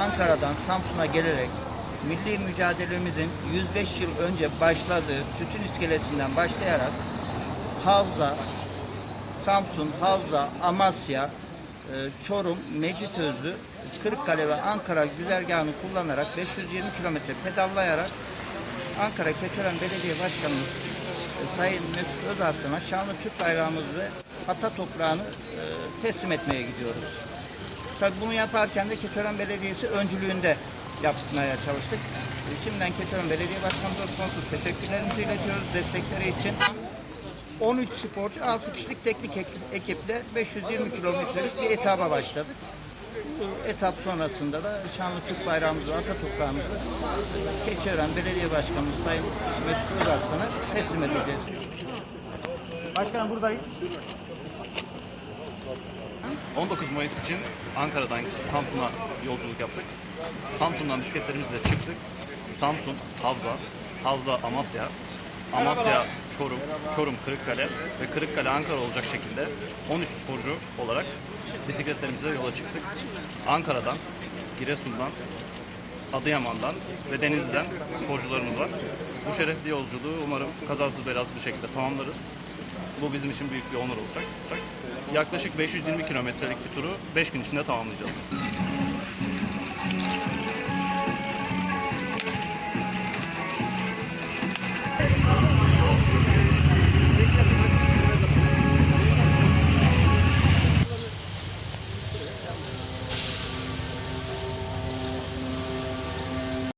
Ankara'dan Samsun'a gelerek milli mücadelemizin 105 yıl önce başladığı tütün iskelesinden başlayarak Havza, Samsun, Havza, Amasya, e, Çorum, Mecitözü, Kırıkkale ve Ankara güzergahını kullanarak 520 kilometre pedallayarak Ankara Keçören Belediye Başkanımız e, Sayın Mesut Özaslan'a şanlı Türk bayrağımızı ve ata toprağını e, teslim etmeye gidiyoruz. Tabii bunu yaparken de Keçören Belediyesi öncülüğünde yapmaya çalıştık. E, Şimdiden Keçören Belediye Başkanımıza sonsuz teşekkürlerimizi iletiyoruz destekleri için. 13 sporcu 6 kişilik teknik ek- ekiple 520 kilometrelik bir etaba başladık. Bu etap sonrasında da şanlı Türk bayrağımızı, ata toprağımızı Keçiören Belediye Başkanımız Sayın Mesut Özarslan'a teslim edeceğiz. Başkanım buradayız. 19 Mayıs için Ankara'dan Samsun'a yolculuk yaptık. Samsun'dan bisikletlerimizle çıktık. Samsun, Havza, Havza, Amasya, Amasya, Çorum, Çorum, Kırıkkale ve Kırıkkale, Ankara olacak şekilde 13 sporcu olarak bisikletlerimizle yola çıktık. Ankara'dan, Giresun'dan, Adıyaman'dan ve Denizli'den sporcularımız var. Bu şerefli yolculuğu umarım kazasız belasız bir şekilde tamamlarız. Bu bizim için büyük bir onur olacak. Yaklaşık 520 kilometrelik bir turu 5 gün içinde tamamlayacağız.